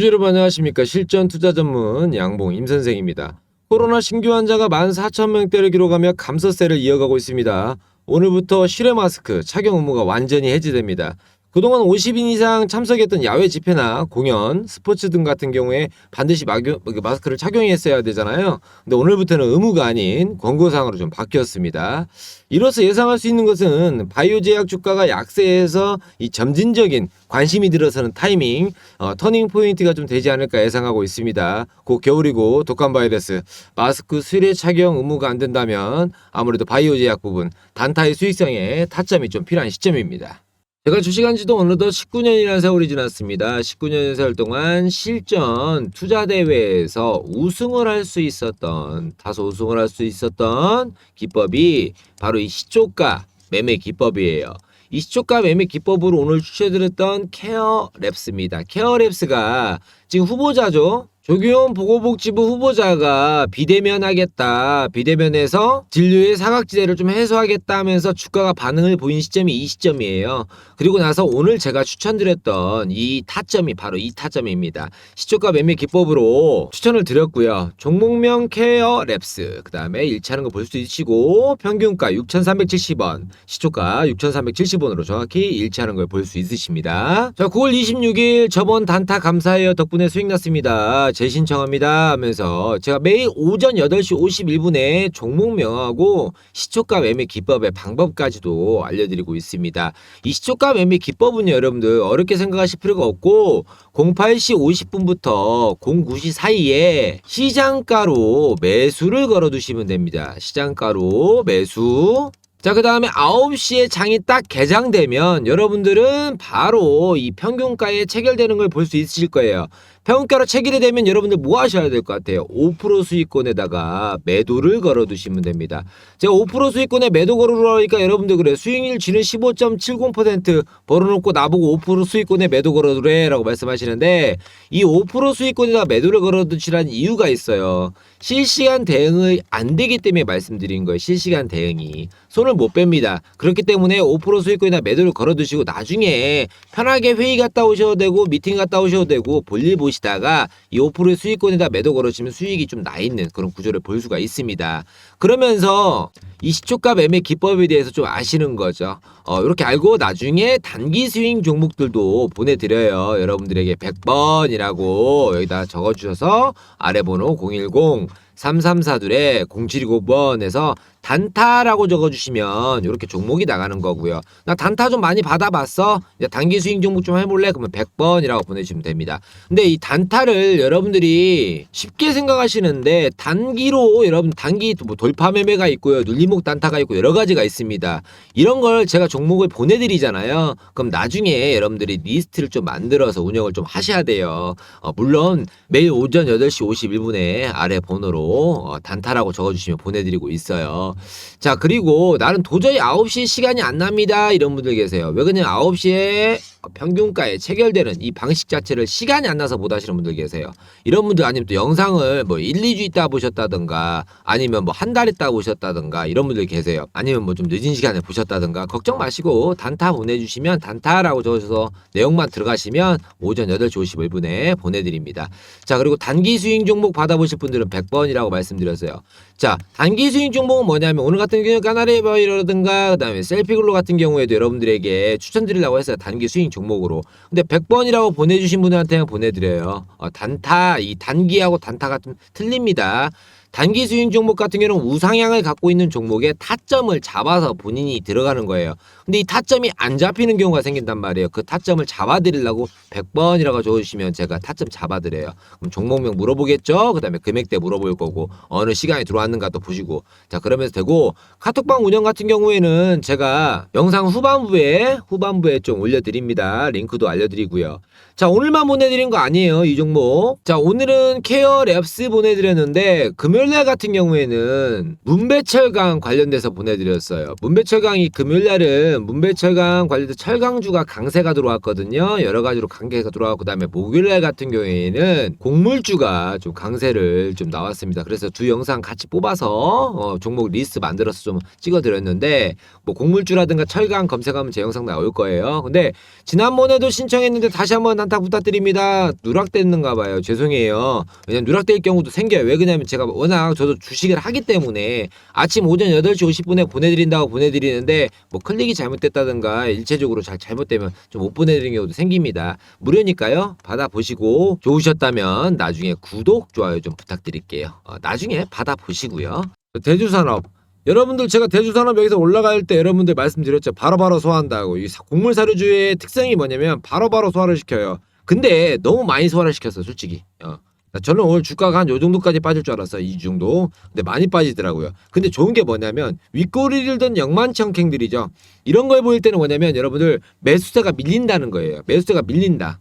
여러분 안녕하십니까 실전 투자 전문 양봉 임 선생입니다. 코로나 신규 환자가 14,000명대를 기록하며 감소세를 이어가고 있습니다. 오늘부터 실외 마스크 착용 의무가 완전히 해제됩니다. 그동안 50인 이상 참석했던 야외 집회나 공연, 스포츠 등 같은 경우에 반드시 마교- 그 마스크를 착용했어야 되잖아요. 근데 오늘부터는 의무가 아닌 권고사항으로 좀 바뀌었습니다. 이로써 예상할 수 있는 것은 바이오 제약 주가가 약세에서 이 점진적인 관심이 들어서는 타이밍, 어, 터닝 포인트가 좀 되지 않을까 예상하고 있습니다. 곧 겨울이고 독감 바이러스, 마스크 수례 착용 의무가 안 된다면 아무래도 바이오 제약 부분, 단타의 수익성에 타점이 좀 필요한 시점입니다. 제가 주식한 지도 어느덧 19년이라는 세월이 지났습니다. 19년 세월 동안 실전 투자 대회에서 우승을 할 수 있었던 다소 우승을 할 수 있었던 기법이 바로 이 시초가 매매 기법이에요. 이 시초가 매매 기법으로 오늘 추천드렸던 케어 랩스입니다. 케어 랩스가 지금 후보자죠. 조규현 보건복지부 후보자가 비대면 하겠다. 비대면에서 진료의 사각지대를 좀 해소하겠다 하면서 주가가 반응을 보인 시점이 이 시점이에요. 그리고 나서 오늘 제가 추천드렸던 이 타점이 바로 이 타점입니다. 시초가 매매 기법으로 추천을 드렸고요. 종목명 케어 랩스. 그 다음에 일치하는 거 볼 수 있으시고 평균가 6,370원, 시초가 6,370원으로 정확히 일치하는 걸 볼 수 있으십니다. 자, 9월 26일 저번 단타 감사해요 덕분에 수익 났습니다. 재신청합니다 하면서 제가 매일 오전 8시 51분에 종목명하고 시초가 매매 기법의 방법까지도 알려드리고 있습니다. 이 시초가 매매 기법은요, 여러분들 어렵게 생각하실 필요가 없고 08시 50분부터 09시 사이에 시장가로 매수를 걸어두시면 됩니다. 시장가로 매수. 자, 그 다음에 9시에 장이 딱 개장되면 여러분들은 바로 이 평균가에 체결되는 걸 볼 수 있으실 거예요. 평균가로 체결이 되면 여러분들 뭐 하셔야 될 것 같아요? 5% 수익권에다가 매도를 걸어 두시면 됩니다. 제가 5% 수익권에 매도 걸어두라니까 여러분들 그래요. 수익률 지는 15.70% 벌어놓고 나보고 5% 수익권에 매도 걸어 두래 라고 말씀하시는데 이 5% 수익권에다 매도를 걸어 두시라는 이유가 있어요. 실시간 대응이 안 되기 때문에 말씀드린 거예요. 실시간 대응이. 손을 못 뺍니다. 그렇기 때문에 5% 수익권이나 매도를 걸어두시고 나중에 편하게 회의 갔다 오셔도 되고 미팅 갔다 오셔도 되고 볼일 보시다가 이 5%의 수익권에다 매도 걸어주시면 수익이 좀 나 있는 그런 구조를 볼 수가 있습니다. 그러면서 이 시초가 매매 기법에 대해서 좀 아시는 거죠. 어, 이렇게 알고 나중에 단기 스윙 종목들도 보내드려요. 여러분들에게 100번이라고 여기다 적어주셔서 아래 번호 010 3342에 0729번에서 단타라고 적어주시면 이렇게 종목이 나가는 거고요. 나 단타 좀 많이 받아봤어? 이제 단기 스윙 종목 좀 해볼래? 그러면 100번이라고 보내주시면 됩니다. 근데 이 단타를 여러분들이 쉽게 생각하시는데 단기로 여러분 단기 뭐 돌파 매매가 있고요. 눌림목 단타가 있고 여러 가지가 있습니다. 이런 걸 제가 종목을 보내드리잖아요. 그럼 나중에 여러분들이 리스트를 좀 만들어서 운영을 좀 하셔야 돼요. 어, 물론 매일 오전 8시 51분에 아래 번호로 어, 단타라고 적어주시면 보내드리고 있어요. 자, 그리고 나는 도저히 9시 시간이 안 납니다. 이런 분들 계세요. 왜 그냥 9시에 평균가에 체결되는 이 방식 자체를 시간이 안 나서 못 하시는 분들 계세요. 이런 분들 아니면 또 영상을 뭐 1, 2주 있다 보셨다든가 아니면 뭐 한 달 있다 보셨다든가 이런 분들 계세요. 아니면 뭐 좀 늦은 시간에 보셨다든가 걱정 마시고 단타 보내주시면 단타라고 적어서 내용만 들어가시면 오전 8시 51분에 보내드립니다. 자, 그리고 단기 스윙 종목 받아보실 분들은 100번이라고 말씀드렸어요. 자, 단기 스윙 종목은 뭐냐 면 오늘 같은 경우에 까나리바이라든가 그다음에 셀피글로 같은 경우에도 여러분들에게 추천드리려고 했어요. 단기 스윙 종목으로. 근데 100번이라고 보내주신 분들한테는 보내드려요. 어, 단타, 이 단기하고 단타가 좀 틀립니다. 단기 스윙 종목 같은 경우는 우상향을 갖고 있는 종목에 타점을 잡아서 본인이 들어가는 거예요. 근데 이 타점이 안 잡히는 경우가 생긴단 말이에요. 그 타점을 잡아드리려고 100번이라고 적어주시면 제가 타점 잡아드려요. 그럼 종목명 물어보겠죠? 그 다음에 금액대 물어볼 거고, 어느 시간에 들어왔는가 또 보시고. 자, 그러면서 되고, 카톡방 운영 같은 경우에는 제가 영상 후반부에, 후반부에 좀 올려드립니다. 링크도 알려드리고요. 자, 오늘만 보내드린 거 아니에요. 이 종목. 자, 오늘은 케어 랩스 보내드렸는데, 금요일날 같은 경우에는 문배철강 관련돼서 보내드렸어요. 문배철강이 금요일날은 오늘은 문배철강 관련된 철강주가 강세가 들어왔거든요. 여러 가지로 강세가 들어왔고 그다음에 목요일날 같은 경우에는 곡물주가 좀 강세를 좀 나왔습니다. 그래서 두 영상 같이 뽑아서 어, 종목 리스트 만들어서 좀 찍어드렸는데 뭐 곡물주라든가 철강 검색하면 제 영상 나올 거예요. 근데 지난번에도 신청했는데 다시 한번 한타 부탁드립니다. 누락됐는가 봐요. 죄송해요. 왜냐면 누락될 경우도 생겨요. 왜 그러냐면 제가 워낙 저도 주식을 하기 때문에 아침 오전 8시 50분에 보내드린다고 보내드리는데 뭐 클릭이 잘 못됐다든가 일체적으로 잘 잘못되면 좀 못 보내드리는 경우도 생깁니다. 무료니까요. 받아보시고 좋으셨다면 나중에 구독, 좋아요 좀 부탁드릴게요. 어, 나중에 받아보시고요. 대주산업 여러분들 제가 대주산업 여기서 올라갈 때 여러분들 말씀드렸죠. 바로바로 소화한다고. 이 사- 곡물 사료주의 특성이 뭐냐면 바로 바로 소화를 시켜요. 근데 너무 많이 소화를 시켰어, 솔직히. 어. 저는 오늘 주가가 한 요 정도까지 빠질 줄 알았어요. 이 정도. 근데 많이 빠지더라고요. 근데 좋은 게 뭐냐면 윗꼬리를 든 영만청캥들이죠. 이런 걸 보일 때는 뭐냐면 여러분들 매수세가 밀린다는 거예요. 매수세가 밀린다.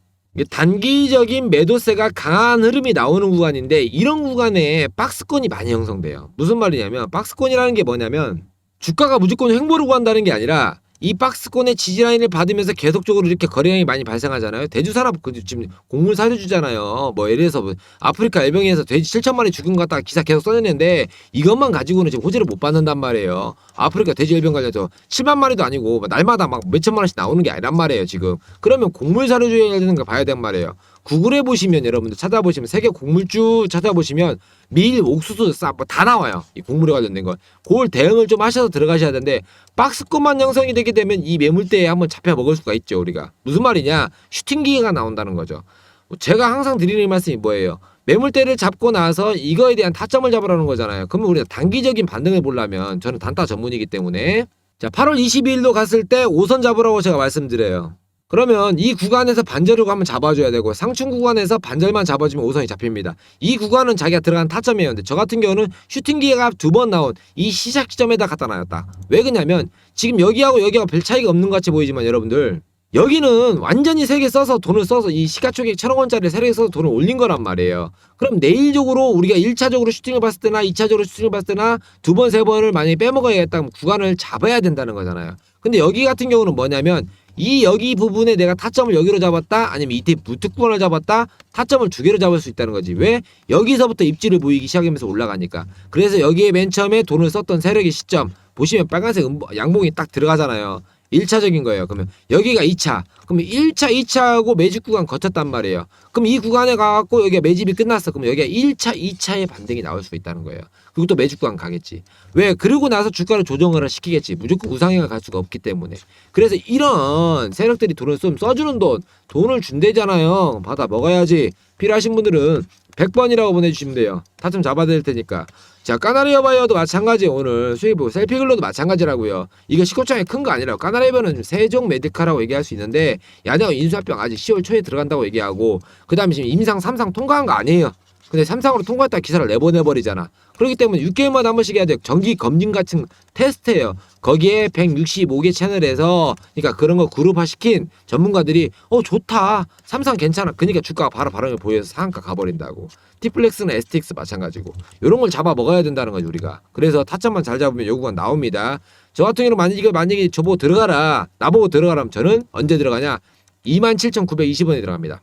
단기적인 매도세가 강한 흐름이 나오는 구간인데 이런 구간에 박스권이 많이 형성돼요. 무슨 말이냐면 박스권이라는 게 뭐냐면 주가가 무조건 횡보를 구한다는 게 아니라 이 박스권의 지지라인을 받으면서 계속적으로 이렇게 거래량이 많이 발생하잖아요. 대주산업 그 지금 곡물 사료주잖아요. 뭐 예를 들어서 뭐 아프리카 엘병에서 돼지 7천 마리 죽은 것 같다가 기사 계속 써냈는데 이것만 가지고는 지금 호재를 못 받는단 말이에요. 아프리카 돼지 엘병 관련해서 7만 마리도 아니고 막 날마다 막 몇천만 원씩 나오는 게 아니란 말이에요. 지금 그러면 곡물 사료주에 관련된 거 봐야 되는 말이에요. 구글에 보시면 여러분들 찾아보시면 세계 곡물주 찾아보시면 밀, 옥수수, 싹뭐다 나와요. 이 곡물에 관련된 거. 그걸 대응을 좀 하셔서 들어가셔야 되는데 박스권만 형성이 되게 되면 이 매물대에 한번 잡혀 먹을 수가 있죠, 우리가. 무슨 말이냐? 슈팅 기계가 나온다는 거죠. 제가 항상 드리는 말씀이 뭐예요? 매물대를 잡고 나서 이거에 대한 타점을 잡으라는 거잖아요. 그러면 우리가 단기적인 반등을 보려면 저는 단타 전문이기 때문에 자, 8월 22일로 갔을 때 5선 잡으라고 제가 말씀드려요. 그러면 이 구간에서 반절을 한번 잡아줘야 되고 상층 구간에서 반절만 잡아주면 5선이 잡힙니다. 이 구간은 자기가 들어간 타점이에요. 근데 저 같은 경우는 슈팅 기회가 두 번 나온 이 시작 지점에다 갖다 놔였다. 왜 그러냐면 지금 여기하고 여기하고 별 차이가 없는 것 같이 보이지만 여러분들 여기는 완전히 세개 써서 돈을 써서 이 시가총액 천억 원짜리 세개 써서 돈을 올린 거란 말이에요. 그럼 내일적으로 우리가 1차적으로 슈팅을 봤을 때나 2차적으로 슈팅을 봤을 때나 두 번, 세 번을 만약에 빼먹어야겠다면 구간을 잡아야 된다는 거잖아요. 근데 여기 같은 경우는 뭐냐면 이 여기 부분에 내가 타점을 여기로 잡았다 아니면 이때 무특권을 잡았다 타점을 두 개로 잡을 수 있다는 거지. 왜? 여기서부터 입지를 보이기 시작하면서 올라가니까. 그래서 여기에 맨 처음에 돈을 썼던 세력의 시점. 보시면 빨간색 양봉이 딱 들어가잖아요 1차적인 거예요. 그러면 여기가 2차. 그러면 1차 2차하고 매집 구간 거쳤단 말이에요. 그럼 이 구간에 가갖고 여기가 매집이 끝났어. 그럼 여기가 1차 2차의 반등이 나올 수 있다는 거예요. 그리고 또 매집 구간 가겠지. 왜? 그러고 나서 주가를 조정을 시키겠지. 무조건 우상향을 갈 수가 없기 때문에. 그래서 이런 세력들이 돈을 좀 써주는 돈 돈을 준대잖아요. 받아 먹어야지. 필요하신 분들은 100번이라고 보내주시면 돼요. 타점 잡아드릴 테니까. 자 까나리어 바이어도 마찬가지 오늘. 수입부. 셀피글로도 마찬가지라고요. 이거 시코창이 큰 거 아니라 까나리어는 세종 메디카라고 얘기할 수 있는데 야당 인수합병 아직 10월 초에 들어간다고 얘기하고 그 다음에 지금 임상 3상 통과한 거 아니에요 근데 삼상으로 통과했다 기사를 내보내버리잖아. 그렇기 때문에 6개월마다 한 번씩 해야 돼. 정기 검진 같은 테스트예요. 거기에 165개 채널에서 그러니까 그런 거 그룹화 시킨 전문가들이 어 좋다. 삼상 괜찮아. 그러니까 주가가 바로 반응을 보여서 상한가 가버린다고. 티플렉스는 STX 마찬가지고. 이런 걸 잡아 먹어야 된다는 거지 우리가. 그래서 타점만 잘 잡으면 요구가 나옵니다. 저 같은 경우는 만약에 만약에 저보고 들어가라. 나보고 들어가라면 저는 언제 들어가냐? 27,920원에 들어갑니다.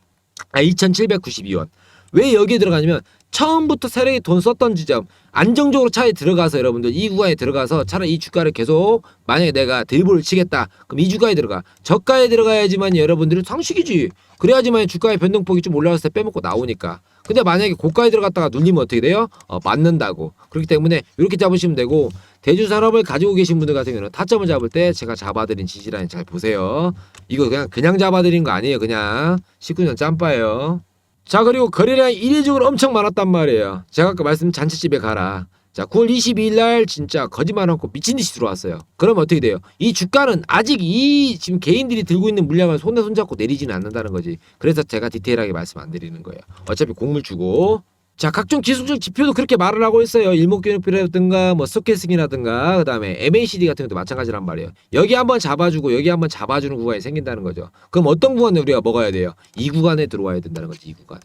아 2,792원. 왜 여기에 들어가냐면 처음부터 세력이 돈 썼던 지점 안정적으로 차에 들어가서 여러분들 이 구간에 들어가서 차라리 이 주가를 계속 만약에 내가 들보를 치겠다. 그럼 이 주가에 들어가. 저가에 들어가야지만 여러분들은 상식이지. 그래야지만 주가의 변동폭이 좀 올라갔을 때 빼먹고 나오니까. 근데 만약에 고가에 들어갔다가 눌리면 어떻게 돼요? 어, 맞는다고. 그렇기 때문에 이렇게 잡으시면 되고 대주산업을 가지고 계신 분들 같은 경우는 타점을 잡을 때 제가 잡아드린 지지라인 잘 보세요. 이거 그냥 그냥 잡아드린 거 아니에요. 그냥 19년 짬바예요 자 그리고 거래량이 일회적으로 엄청 많았단 말이에요. 제가 아까 말씀 잔치집에 가라. 자 9월 22일 날 진짜 거짓말 않고 미친 듯이 들어왔어요. 그럼 어떻게 돼요? 이 주가는 아직 이 지금 개인들이 들고 있는 물량을 손에 손잡고 내리지는 않는다는 거지. 그래서 제가 디테일하게 말씀 안 드리는 거예요. 어차피 곡물 주고 자 각종 기술적 지표도 그렇게 말을 하고 있어요. 일목균형표라든가 뭐 스케스윙이라든가 그다음에 MACD 같은 것도 마찬가지란 말이에요. 여기 한번 잡아주고 여기 한번 잡아주는 구간이 생긴다는 거죠. 그럼 어떤 구간에 우리가 먹어야 돼요? 이 구간에 들어와야 된다는 거지 이 구간에.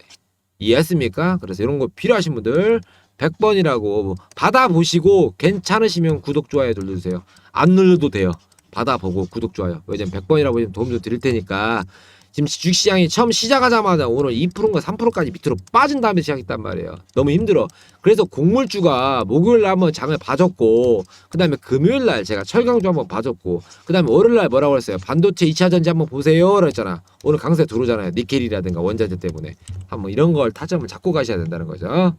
이해했습니까? 그래서 이런 거 필요하신 분들 100번이라고 받아보시고 괜찮으시면 구독 좋아요 눌러주세요. 안 눌러도 돼요. 받아보고 구독 좋아요 요즘 100번이라고 도움 좀 드릴 테니까 지금 주식시장이 처음 시작하자마자 오늘 2%인가 3%까지 밑으로 빠진 다음에 시작했단 말이에요. 너무 힘들어. 그래서 곡물주가 목요일 날 한번 장을 봐줬고 그 다음에 금요일 날 제가 철강주 한번 봐줬고 그 다음에 월요일 날 뭐라고 그랬어요. 반도체 2차전지 한번 보세요. 그랬잖아. 오늘 강세 들어오잖아요. 니켈이라든가 원자재 때문에. 한번 이런 걸 타점을 잡고 가셔야 된다는 거죠.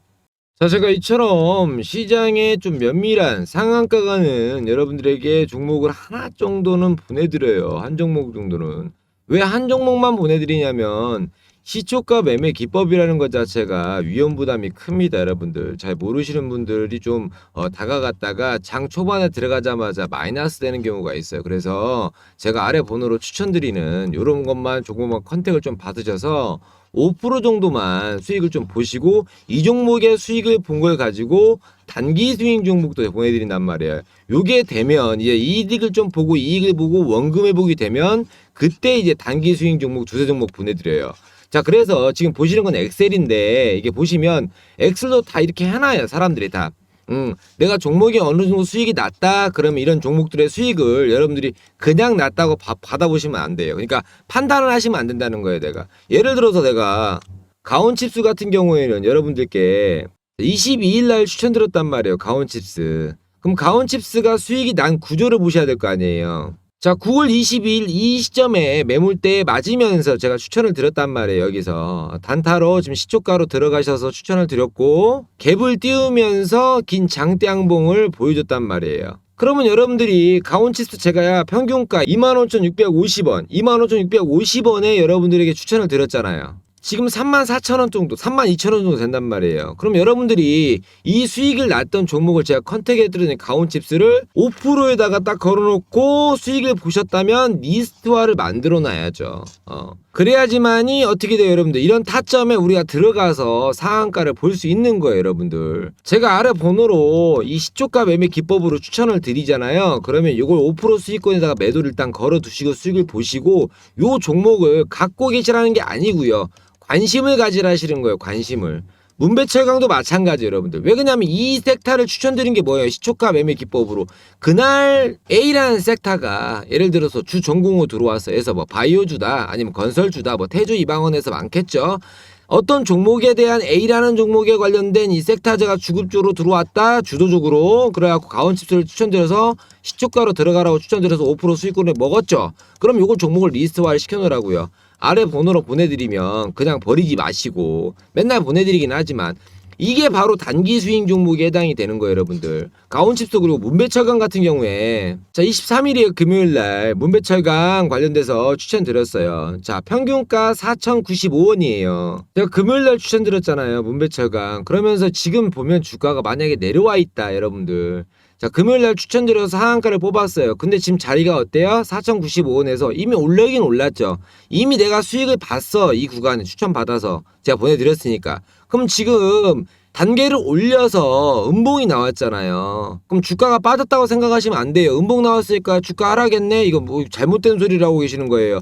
자, 제가 이처럼 시장에 좀 면밀한 상한가 가는 여러분들에게 종목을 하나 정도는 보내드려요. 한 종목 정도는. 왜 한 종목만 보내드리냐면 시초가 매매 기법이라는 것 자체가 위험 부담이 큽니다, 여러분들. 잘 모르시는 분들이 좀 어, 다가갔다가 장 초반에 들어가자마자 마이너스 되는 경우가 있어요. 그래서 제가 아래 번호로 추천드리는 이런 것만 조금만 컨택을 좀 받으셔서 5% 정도만 수익을 좀 보시고 이 종목의 수익을 본 걸 가지고 단기 스윙 종목도 보내드린단 말이에요. 요게 되면 이제 이익을 좀 보고 이익을 보고 원금 회복이 되면 그때 이제 단기 스윙 종목 두세 종목 보내드려요. 자 그래서 지금 보시는 건 엑셀인데 이게 보시면 엑셀도 다 이렇게 해놔요 사람들이 다. 음, 내가 종목이 어느 정도 수익이 났다 그러면 이런 종목들의 수익을 여러분들이 그냥 났다고 바- 받아보시면 안 돼요. 그러니까 판단을 하시면 안 된다는 거예요, 내가. 예를 들어서 내가 가온칩스 같은 경우에는 여러분들께 22일 날 추천드렸단 말이에요, 가온칩스. 그럼 가온칩스가 수익이 난 구조를 보셔야 될 거 아니에요. 자, 9월 22일 이 시점에 매물대에 맞으면서 제가 추천을 드렸단 말이에요, 여기서. 단타로 지금 시초가로 들어가셔서 추천을 드렸고, 갭을 띄우면서 긴 장대 양봉을 보여줬단 말이에요. 그러면 여러분들이 가온치스 제가 평균가 25,650원, 25,650원에 여러분들에게 추천을 드렸잖아요. 지금 34,000원 정도, 32,000원 정도 된단 말이에요. 그럼 여러분들이 이 수익을 났던 종목을 제가 컨택해드리는 가온칩스를 5%에다가 딱 걸어놓고 수익을 보셨다면 리스트화를 만들어 놔야죠. 어. 그래야지만이 어떻게 돼요, 여러분들? 이런 타점에 우리가 들어가서 상한가를 볼 수 있는 거예요, 여러분들. 제가 아래 번호로 이 시초가 매매 기법으로 추천을 드리잖아요. 그러면 이걸 5% 수익권에다가 매도를 일단 걸어 두시고 수익을 보시고 요 종목을 갖고 계시라는 게 아니고요. 관심을 가지라 하시는 거예요, 관심을. 문배철강도 마찬가지 여러분들. 왜 그러냐면 이 섹터를 추천드린 게 뭐예요? 시초가 매매 기법으로. 그날 A라는 섹터가 예를 들어서 주 전공으로 들어왔어. 해서 뭐 바이오주다 아니면 건설주다 뭐 태주 이방원에서 많겠죠. 어떤 종목에 대한 A라는 종목에 관련된 이 섹터제가 주급주로 들어왔다 주도적으로 그래갖고 가온칩스를 추천드려서 시초가로 들어가라고 추천드려서 5% 수익권을 먹었죠. 그럼 요걸 종목을 리스트화를 시켜놓으라고요. 아래 번호로 보내드리면 그냥 버리지 마시고 맨날 보내드리긴 하지만 이게 바로 단기 스윙 종목에 해당이 되는 거예요, 여러분들. 가온칩스 그리고 문배철강 같은 경우에 자 23일이에요, 금요일 날 문배철강 관련돼서 추천드렸어요. 자 평균가 4,095원이에요. 제가 금요일 날 추천드렸잖아요, 문배철강. 그러면서 지금 보면 주가가 만약에 내려와 있다, 여러분들. 자, 금요일 날 추천드려서 하한가를 뽑았어요. 근데 지금 자리가 어때요? 4,095원에서 이미 올라긴 올랐죠. 이미 내가 수익을 봤어. 이 구간에 추천받아서. 제가 보내드렸으니까. 그럼 지금 단계를 올려서 음봉이 나왔잖아요. 그럼 주가가 빠졌다고 생각하시면 안 돼요. 음봉 나왔으니까 주가 하락했네? 이거 뭐 잘못된 소리를 하고 계시는 거예요.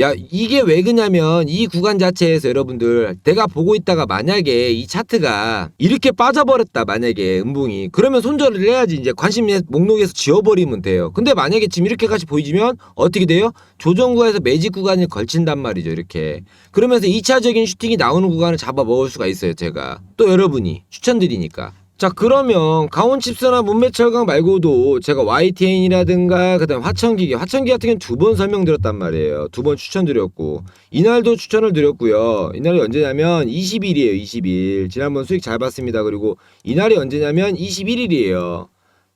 야, 이게 왜 그냐면 이 구간 자체에서 여러분들 내가 보고 있다가 만약에 이 차트가 이렇게 빠져버렸다 만약에 음봉이 그러면 손절을 해야지 이제 관심 목록에서 지워버리면 돼요. 근데 만약에 지금 이렇게까지 보이지면 어떻게 돼요? 조정구에서 매직 구간을 걸친단 말이죠 이렇게. 그러면서 2차적인 슈팅이 나오는 구간을 잡아 먹을 수가 있어요 제가. 또 여러분이 추천드리니까. 자 그러면 강원칩스나 문매철강 말고도 제가 YTN이라든가 그다음 화천기계 화천기 같은 경우는 두 번 설명드렸단 말이에요. 두 번 추천드렸고 이날도 추천을 드렸고요. 이날이 언제냐면 20일이에요 20일. 지난번 수익 잘 봤습니다. 그리고 이날이 언제냐면 21일이에요.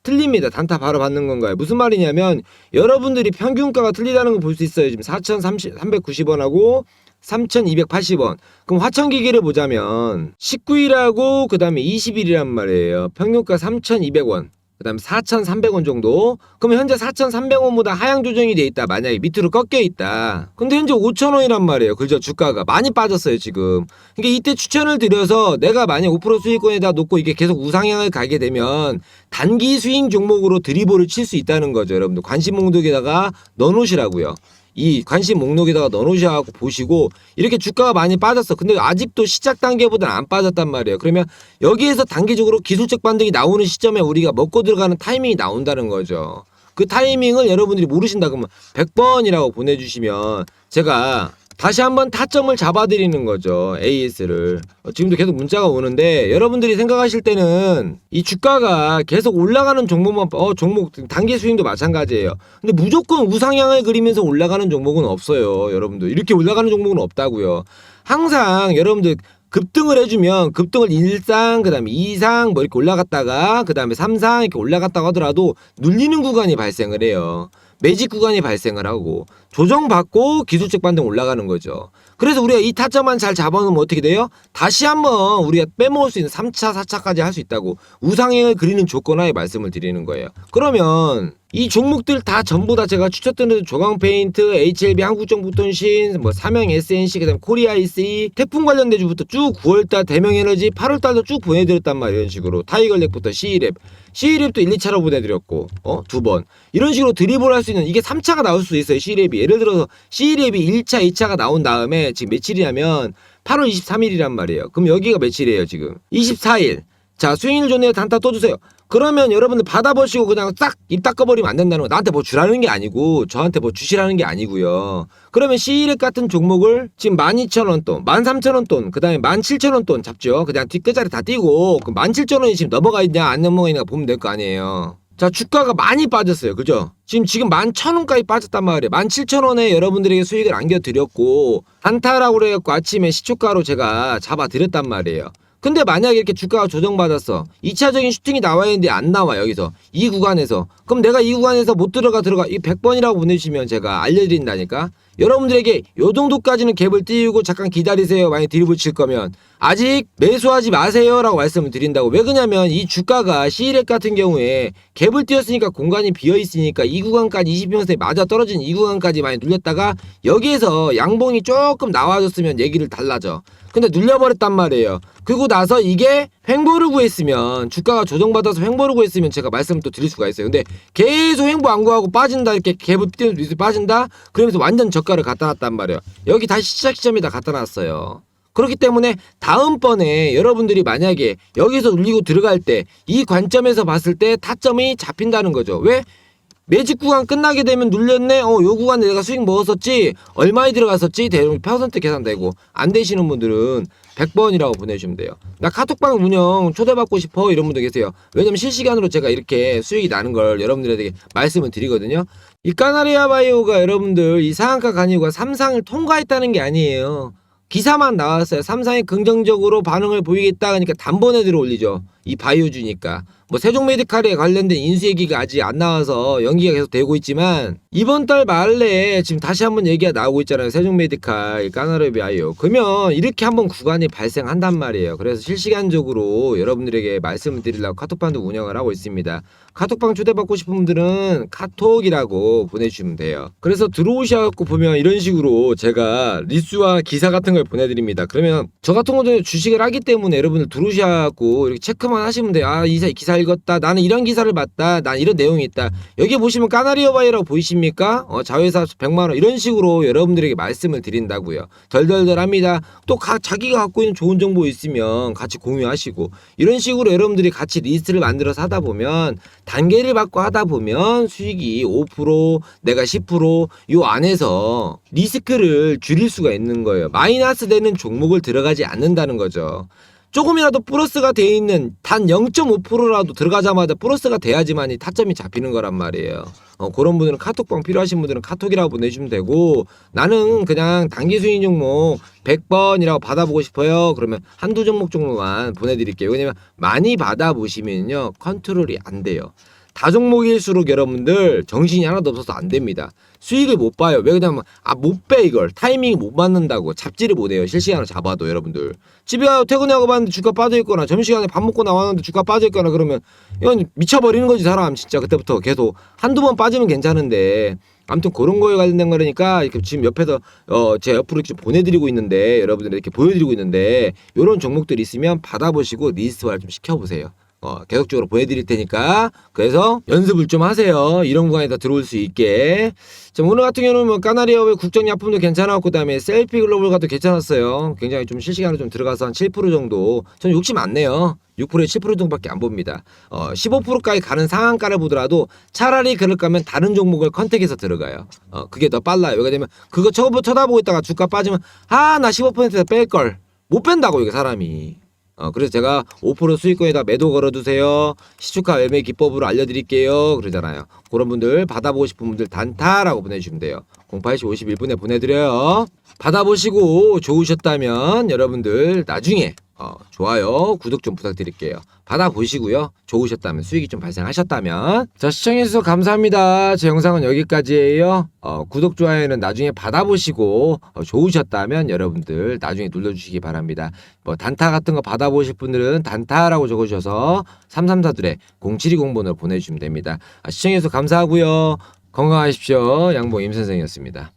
틀립니다. 단타 바로 받는 건가요? 무슨 말이냐면 여러분들이 평균가가 틀리다는 걸 볼 수 있어요. 지금 4,390원하고 3,280원. 그럼 화천기계를 보자면 19일하고 그 다음에 20일이란 말이에요. 평균가 3,200원. 그 다음에 4,300원 정도. 그럼 현재 4,300원보다 하향 조정이 돼 있다. 만약에 밑으로 꺾여 있다. 근데 현재 5,000원이란 말이에요. 그죠? 주가가 많이 빠졌어요, 지금. 그러니까 이때 추천을 드려서 내가 만약 5% 수익권에다 놓고 이게 계속 우상향을 가게 되면 단기 스윙 종목으로 드리블을 칠 수 있다는 거죠, 여러분들. 관심 목록에다가 넣어 놓으시라고요. 이 관심 목록에다가 넣어놓으셔갖고 보시고 이렇게 주가가 많이 빠졌어. 근데 아직도 시작 단계보다는 안 빠졌단 말이에요. 그러면 여기에서 단기적으로 기술적 반등이 나오는 시점에 우리가 먹고 들어가는 타이밍이 나온다는 거죠. 그 타이밍을 여러분들이 모르신다 그러면 100번이라고 보내주시면 제가 다시 한번 타점을 잡아드리는 거죠. AS를. 지금도 계속 문자가 오는데 여러분들이 생각하실 때는 이 주가가 계속 올라가는 종목만 어 종목 단기 스윙도 마찬가지예요. 근데 무조건 우상향을 그리면서 올라가는 종목은 없어요. 여러분들 이렇게 올라가는 종목은 없다고요. 항상 여러분들 급등을 해주면 급등을 1상 그다음에 2상 뭐 이렇게 올라갔다가 그다음에 3상 이렇게 올라갔다가 하더라도 눌리는 구간이 발생을 해요. 매직 구간이 발생을 하고 조정받고 기술적 반등 올라가는 거죠. 그래서 우리가 이 타점만 잘 잡아놓으면 어떻게 돼요? 다시 한번 우리가 빼먹을 수 있는 3차, 4차까지 할 수 있다고 우상행을 그리는 조건하에 말씀을 드리는 거예요. 그러면 이 종목들 다 전부 다 제가 추천드린 조광페인트, HLB 한국정보통신, 뭐 삼양 SNC, 그다음 코리아 IC, 태풍 관련 대주부터 쭉 9월달 대명에너지, 8월달도 쭉 보내드렸단 말이에요. 이런 식으로 타이걸렉부터 C랩, C랩도 1, 2차로 보내드렸고, 어, 두 번. 이런 식으로 드리블 할수 있는 이게 3차가 나올 수도 있어요. C랩이. 예를 들어서 C랩이 1차, 2차가 나온 다음에 지금 며칠이냐면 8월 23일이란 말이에요. 그럼 여기가 며칠이에요, 지금? 24일. 자, 스윙일 존에 단타 또 주세요. 그러면 여러분들 받아보시고 그냥 싹 입 닦아버리면 안 된다는 거. 나한테 뭐 주라는 게 아니고 저한테 뭐 주시라는 게 아니고요. 그러면 C일액 같은 종목을 지금 12,000원 돈, 13,000원 돈, 그 다음에 17,000원 돈 잡죠. 그냥 뒷끝자리 다 띄고 그 17,000원이 지금 넘어가 있냐 안 넘어가 있냐 보면 될 거 아니에요. 자, 주가가 많이 빠졌어요. 그죠? 지금 지금 11,000원까지 빠졌단 말이에요. 17,000원에 여러분들에게 수익을 안겨드렸고 단타라고 그래갖고 아침에 시초가로 제가 잡아드렸단 말이에요. 근데 만약에 이렇게 주가가 조정받았어. 2차적인 슈팅이 나와야 되는데 안 나와, 여기서. 이 구간에서. 그럼 내가 이 구간에서 못 들어가, 들어가. 이 100번이라고 보내주시면 제가 알려드린다니까. 여러분들에게 요 정도까지는 갭을 띄우고 잠깐 기다리세요. 만약 드리블 칠 거면. 아직 매수하지 마세요. 라고 말씀을 드린다고. 왜 그러냐면 이 주가가 C렉 같은 경우에 갭을 띄웠으니까 공간이 비어 있으니까 이 구간까지 20평선에 맞아 떨어진 이 구간까지 많이 눌렸다가 여기에서 양봉이 조금 나와줬으면 얘기를 달라져. 근데 눌려버렸단 말이에요. 그리고 나서 이게 횡보를 구했으면 주가가 조정받아서 횡보를 구했으면 제가 말씀을 또 드릴 수가 있어요. 근데 계속 횡보 안 구하고 빠진다 이렇게 갭을 밑으로 빠진다 그러면서 완전 저가 를 갖다 놨단 말이에요. 여기 다시 시작 시점에다 갖다 놨어요. 그렇기 때문에 다음번에 여러분들이 만약에 여기서 눌리고 들어갈 때 이 관점에서 봤을 때 타점이 잡힌다는 거죠. 왜? 매직 구간 끝나게 되면 눌렸네. 어, 요 구간에 내가 수익 먹었었지. 얼마에 들어갔었지. 대략 퍼센트 계산되고 안 되시는 분들은 100번이라고 보내주시면 돼요. 나 카톡방 운영 초대받고 싶어 이런 분들 계세요. 왜냐면 실시간으로 제가 이렇게 수익이 나는 걸 여러분들에게 말씀을 드리거든요. 이 까나리아 바이오가 여러분들 이 상한가 간이유가 3상을 통과했다는 게 아니에요. 기사만 나왔어요. 삼상이 긍정적으로 반응을 보이겠다 하니까 단번에 들어 올리죠. 이 바이오주니까. 뭐 세종메디칼에 관련된 인수 얘기가 아직 안 나와서 연기가 계속 되고 있지만 이번 달 말에 지금 다시 한번 얘기가 나오고 있잖아요. 세종메디칼, 까나르 바이오. 그러면 이렇게 한번 구간이 발생한단 말이에요. 그래서 실시간적으로 여러분들에게 말씀을 드리려고 카톡방도 운영을 하고 있습니다. 카톡방 초대받고 싶은 분들은 카톡이라고 보내주시면 돼요. 그래서 들어오셔갖고 보면 이런 식으로 제가 리스와 기사 같은 걸 보내드립니다. 그러면 저 같은 경우도 주식을 하기 때문에 여러분들 들어오셔갖고 이렇게 체크만 하시면 돼요. 아, 이 기사 읽었다. 나는 이런 기사를 봤다. 난 이런 내용이 있다. 여기 보시면 까나리오 바이라고 보이십니까? 어, 자회사 100만원 이런 식으로 여러분들에게 말씀을 드린다고요. 덜덜덜합니다. 또 가, 자기가 갖고 있는 좋은 정보 있으면 같이 공유하시고 이런 식으로 여러분들이 같이 리스트를 만들어서 하다 보면 단계를 받고 하다 보면 수익이 5% 내가 10%요 안에서 리스크를 줄일 수가 있는 거예요. 마이너스 되는 종목을 들어가지 않는다는 거죠. 조금이라도 플러스가 돼 있는 단 0.5%라도 들어가자마자 플러스가 돼야지만 이 타점이 잡히는 거란 말이에요. 어, 그런 분들은 카톡방 필요하신 분들은 카톡이라고 보내주시면 되고 나는 그냥 단기 수익 종목 100번이라고 받아보고 싶어요. 그러면 한두 종목 정도만 보내드릴게요. 왜냐면 많이 받아보시면요 컨트롤이 안 돼요. 다종목일수록 여러분들 정신이 하나도 없어서 안 됩니다. 수익을 못 봐요. 왜 그러냐면 아 못 빼 이걸 타이밍이 못 맞는다고 잡지를 못해요. 실시간으로 잡아도 여러분들 집에 가서 퇴근하고 봤는데 주가 빠져 있거나 점심시간에 밥 먹고 나왔는데 주가 빠져 있거나 그러면 이건 미쳐버리는 거지 사람 진짜 그때부터 계속 한두 번 빠지면 괜찮은데 아무튼 그런 거에 관련된 거니까 이렇게 지금 옆에서 어 제 옆으로 이렇게 보내드리고 있는데 여러분들 이렇게 보여드리고 있는데 이런 종목들이 있으면 받아보시고 리스트화를 좀 시켜보세요. 어, 계속적으로 보내드릴 테니까 그래서 연습을 좀 하세요. 이런 구간에 다 들어올 수 있게. 자, 오늘 같은 경우는 뭐 까나리아의 국정약품도 괜찮았고 그다음에 셀피 글로벌가도 괜찮았어요. 굉장히 좀 실시간으로 좀 들어가서 한 7% 정도. 전 욕심 안 내요. 6%에 7% 정도밖에 안 봅니다. 어, 15%까지 가는 상한가를 보더라도 차라리 그럴 거면 다른 종목을 컨택해서 들어가요. 어, 그게 더 빨라요. 왜냐면 그거 쳐다보고 있다가 주가 빠지면 아, 나 15%에서 뺄 걸. 못 뺀다고 이게 사람이. 어, 그래서 제가 5% 수익권에다 매도 걸어두세요. 시초가 매매 기법으로 알려드릴게요. 그러잖아요. 그런 분들 받아보고 싶은 분들 단타라고 보내주시면 돼요. 08시 51분에 보내드려요. 받아보시고 좋으셨다면 여러분들 나중에 어, 좋아요, 구독 좀 부탁드릴게요. 받아보시고요. 좋으셨다면 수익이 좀 발생하셨다면 자 시청해주셔서 감사합니다. 제 영상은 여기까지예요. 어, 구독 좋아요는 나중에 받아보시고 어, 좋으셨다면 여러분들 나중에 눌러주시기 바랍니다. 뭐 단타 같은 거 받아보실 분들은 단타라고 적어주셔서 334둘에 0720번으로 보내주시면 됩니다. 아, 시청해주셔서 감사하고요. 건강하십시오. 양봉 임선생이었습니다.